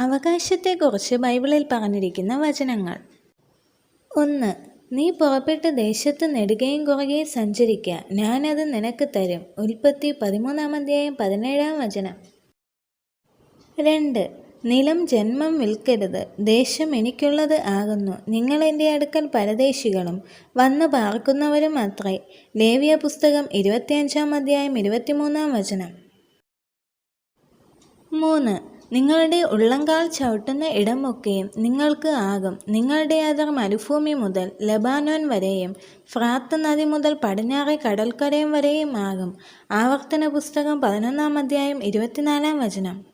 അവകാശത്തെക്കുറിച്ച് ബൈബിളിൽ പറഞ്ഞിരിക്കുന്ന വചനങ്ങൾ. ഒന്ന് നീ പുറപ്പെട്ട് ദേശത്ത് നെടുകയും കുറകയും സഞ്ചരിക്കുക ഞാനത് നിനക്ക് തരും. ഉൽപ്പത്തി പതിമൂന്നാം അധ്യായം പതിനേഴാം വചനം. രണ്ട് നിലം ജന്മം വിൽക്കരുത്. ദേശം എനിക്കുള്ളത് ആകുന്നു. നിങ്ങൾ എന്റെ അടുക്കൽ പരദേശികളും വന്നു പാർക്കുന്നവരും അത്രേ. ലേവിയ പുസ്തകം ഇരുപത്തിയഞ്ചാം അധ്യായം ഇരുപത്തിമൂന്നാം വചനം. മൂന്ന് നിങ്ങളുടെ ഉള്ളങ്കാൽ ചവിട്ടുന്ന ഇടമൊക്കെയും നിങ്ങൾക്ക് ആകും. നിങ്ങളുടെ അതിർ മരുഭൂമി മുതൽ ലബാനോൻ വരെയും ഫ്രാത്ത് നദി മുതൽ പടിഞ്ഞാറെ കടൽക്കരയും വരെയും ആകും. ആവർത്തന പുസ്തകം പതിനൊന്നാം അധ്യായം ഇരുപത്തിനാലാം വചനം.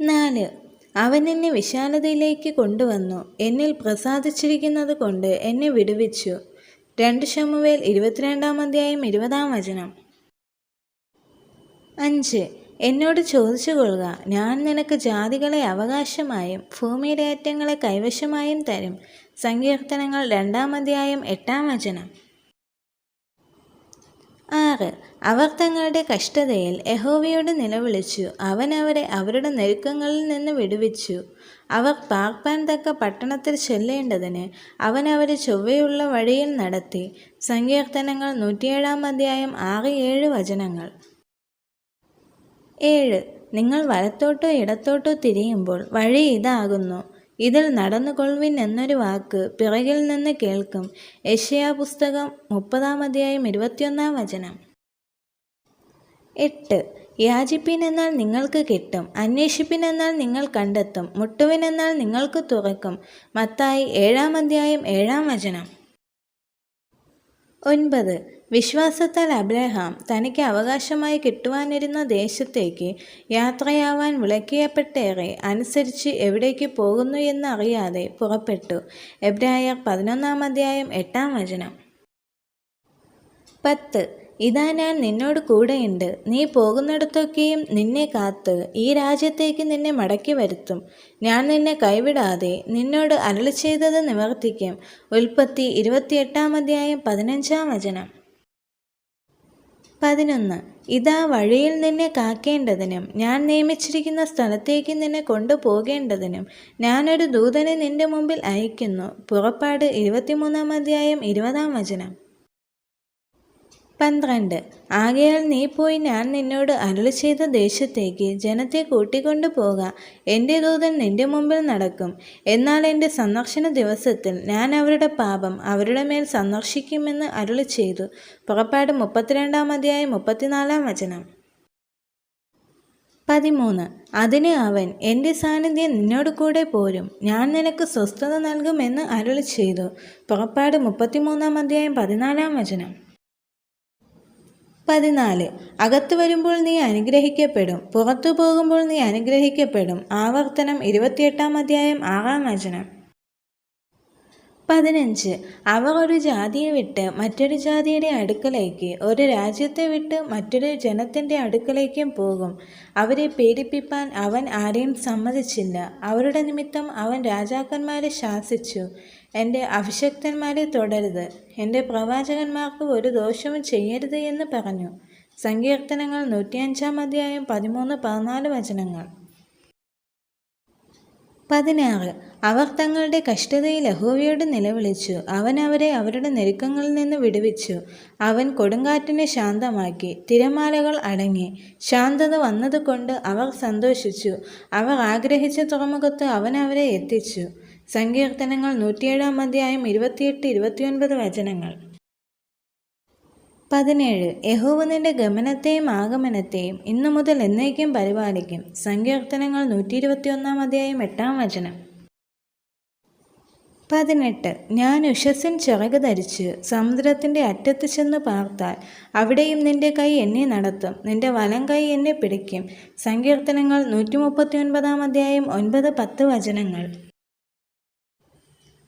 നാല്. അവൻ എന്നെ വിശാലതയിലേക്ക് കൊണ്ടുവന്നു. എന്നിൽ പ്രസാദിച്ചിരിക്കുന്നത് കൊണ്ട് എന്നെ വിടുവിച്ചു. രണ്ട് ശമുവേൽ ഇരുപത്തിരണ്ടാം അധ്യായം ഇരുപതാം വചനം. അഞ്ച്. എന്നോട് ചോദിച്ചു കൊള്ളുക ഞാൻ നിനക്ക് ജാതികളെ അവകാശമായും ഭൂമിയിലേറ്റങ്ങളെ കൈവശമായും തരും. സങ്കീർത്തനങ്ങൾ രണ്ടാം അധ്യായം എട്ടാം വചനം. ആറ്. അവർ തങ്ങളുടെ കഷ്ടതയിൽ യഹോവയോട് നിലവിളിച്ചു. അവൻ അവരെ അവരുടെ നെരുക്കങ്ങളിൽ നിന്ന് വിടുവിച്ചു. അവർ പാർപ്പാൻ തക്ക പട്ടണത്തിൽ ചെല്ലേണ്ടതിന് അവൻ അവരെ ചൊവ്വയുള്ള വഴിയിൽ നടത്തി. സങ്കീർത്തനങ്ങൾ നൂറ്റിയേഴാം അധ്യായം ആറ് ഏഴ് വചനങ്ങൾ. ഏഴ്. നിങ്ങൾ വലത്തോട്ടോ ഇടത്തോട്ടോ തിരിയുമ്പോൾ വഴി ഇതാകുന്നു. ഇതിൽ നടന്നുകൊള്ളുവിൻ എന്നൊരു വാക്ക് പിറകിൽ നിന്ന് കേൾക്കും. യഷയാ പുസ്തകം മുപ്പതാം അധ്യായം ഇരുപത്തിയൊന്നാം വചനം. എട്ട്. യാചിപ്പിൻ എന്നാൽ നിങ്ങൾക്ക് കിട്ടും. അന്വേഷിപ്പിൻ എന്നാൽ നിങ്ങൾ കണ്ടെത്തും. മുട്ടുവിനെന്നാൽ നിങ്ങൾക്ക് തുറക്കും. മത്തായി ഏഴാം അധ്യായം ഏഴാം വചനം. ഒൻപത്. വിശ്വാസത്താൽ അബ്രഹാം തനിക്ക് അവകാശമായി കിട്ടുവാനിരുന്ന ദേശത്തേക്ക് യാത്രയാവാൻ വിളക്കിയപ്പെട്ടേറെ അനുസരിച്ച് എവിടേക്ക് പോകുന്നു എന്നറിയാതെ പുറപ്പെട്ടു. എബ്രായർ പതിനൊന്നാം അധ്യായം എട്ടാം വചനം. പത്ത്. ഇതാ ഞാൻ നിന്നോട് കൂടെയുണ്ട്. നീ പോകുന്നിടത്തൊക്കെയും നിന്നെ കാത്ത് ഈ രാജ്യത്തേക്ക് നിന്നെ മടക്കി വരുത്തും. ഞാൻ നിന്നെ കൈവിടാതെ നിന്നോട് അരളി ചെയ്തത് നിവർത്തിക്കും. ഉൽപ്പത്തി ഇരുപത്തിയെട്ടാം അധ്യായം പതിനഞ്ചാം വചനം. പതിനൊന്ന്. ഇതാ വഴിയിൽ നിന്നെ കാക്കേണ്ടതിനും ഞാൻ നിയമിച്ചിരിക്കുന്ന സ്ഥലത്തേക്ക് നിന്നെ കൊണ്ടുപോകേണ്ടതിനും ഞാനൊരു ദൂതനെ നിന്റെ മുമ്പിൽ അയക്കുന്നു പുറപ്പാട് ഇരുപത്തിമൂന്നാം അധ്യായം ഇരുപതാം വചനം. പന്ത്രണ്ട്. ആകയാൽ നീ പോയി ഞാൻ നിന്നോട് അരുളി ചെയ്ത ദേശത്തേക്ക് ജനത്തെ കൂട്ടിക്കൊണ്ടു പോക എന്റെ ദൂതൻ നിന്റെ മുമ്പിൽ നടക്കും. എന്നാൽ എന്റെ സന്ദർശന ദിവസത്തിൽ ഞാൻ അവരുടെ പാപം അവരുടെ മേൽ സന്ദർശിക്കുമെന്ന് അരുളി ചെയ്തു. പുറപ്പാട് മുപ്പത്തിരണ്ടാം അധ്യായം മുപ്പത്തിനാലാം വചനം. പതിമൂന്ന്. അതിന് അവൻ എന്റെ സാന്നിധ്യം നിന്നോട് കൂടെ പോരും. ഞാൻ നിനക്ക് സ്വസ്ഥത നൽകുമെന്ന് അരുളി ചെയ്തു. പുറപ്പാട് മുപ്പത്തിമൂന്നാം അധ്യായം പതിനാലാം വചനം. പതിനാല്. അകത്തു വരുമ്പോൾ നീ അനുഗ്രഹിക്കപ്പെടും. പുറത്തു പോകുമ്പോൾ നീ അനുഗ്രഹിക്കപ്പെടും. ആവർത്തനം ഇരുപത്തിയെട്ടാം അധ്യായം ആറാം വചനം. പതിനഞ്ച്. അവർ ഒരു ജാതിയെ വിട്ട് മറ്റൊരു ജാതിയുടെ അടുക്കലേക്ക് ഒരു രാജ്യത്തെ വിട്ട് മറ്റൊരു ജനത്തിന്റെ അടുക്കലേക്കും പോകും. അവരെ പീഡിപ്പിപ്പാൻ അവൻ ആരെയും സമ്മതിച്ചില്ല. അവരുടെ നിമിത്തം അവൻ രാജാക്കന്മാരെ ശാസിച്ചു. എന്റെ അഭിഷക്തന്മാരെ തുടരുത്. എന്റെ പ്രവാചകന്മാർക്ക് ഒരു ദോഷവും ചെയ്യരുത് എന്ന് പറഞ്ഞു. സങ്കീർത്തനങ്ങൾ നൂറ്റിയഞ്ചാം അധ്യായം പതിമൂന്ന് പതിനാല് വചനങ്ങൾ. പതിനാറ്. അവർ തങ്ങളുടെ കഷ്ടതയിൽ യഹോവയോട് നിലവിളിച്ചു. അവൻ അവരെ അവരുടെ നെരുക്കങ്ങളിൽ നിന്ന് വിടുവിച്ചു. അവൻ കൊടുങ്കാറ്റിനെ ശാന്തമാക്കി തിരമാലകൾ അടങ്ങി. ശാന്തത വന്നതുകൊണ്ട് അവർ സന്തോഷിച്ചു. അവർ ആഗ്രഹിച്ച തുറമുഖത്ത് അവൻ അവരെ എത്തിച്ചു. സങ്കീർത്തനങ്ങൾ നൂറ്റിയേഴാം അധ്യായം ഇരുപത്തിയെട്ട് ഇരുപത്തിയൊൻപത് വചനങ്ങൾ. പതിനേഴ്. യഹോവ നിന്റെ ഗമനത്തെയും ആഗമനത്തെയും ഇന്നു മുതൽ എന്നേക്കും പരിപാലിക്കും. സങ്കീർത്തനങ്ങൾ നൂറ്റി ഇരുപത്തിയൊന്നാം അധ്യായം എട്ടാം വചനം. പതിനെട്ട്. ഞാൻ ഉഷസ്സിൻ ചിറക് ധരിച്ച് സമുദ്രത്തിന്റെ അറ്റത്ത് ചെന്ന് പാർത്താൽ അവിടെയും നിന്റെ കൈ എന്നെ നടത്തും. നിന്റെ വലം കൈ എന്നെ പിടിക്കും. സങ്കീർത്തനങ്ങൾ നൂറ്റി മുപ്പത്തി ഒൻപതാം അധ്യായം ഒൻപത് പത്ത് വചനങ്ങൾ.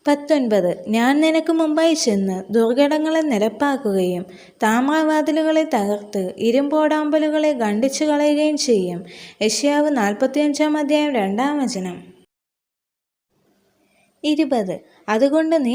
പത്തൊൻപത്. ഞാൻ നിനക്ക് മുമ്പായി ചെന്ന് ദുർഘടങ്ങളെ നിരപ്പാക്കുകയും താമ്രവാതിലുകളെ തകർത്ത് ഇരുമ്പോടാമ്പലുകളെ ഖണ്ഡിച്ചു കളയുകയും ചെയ്യും. യഷ്യാവ് നാൽപ്പത്തിയഞ്ചാം അധ്യായം രണ്ടാം വചനം. ഇരുപത്. അതുകൊണ്ട് നീ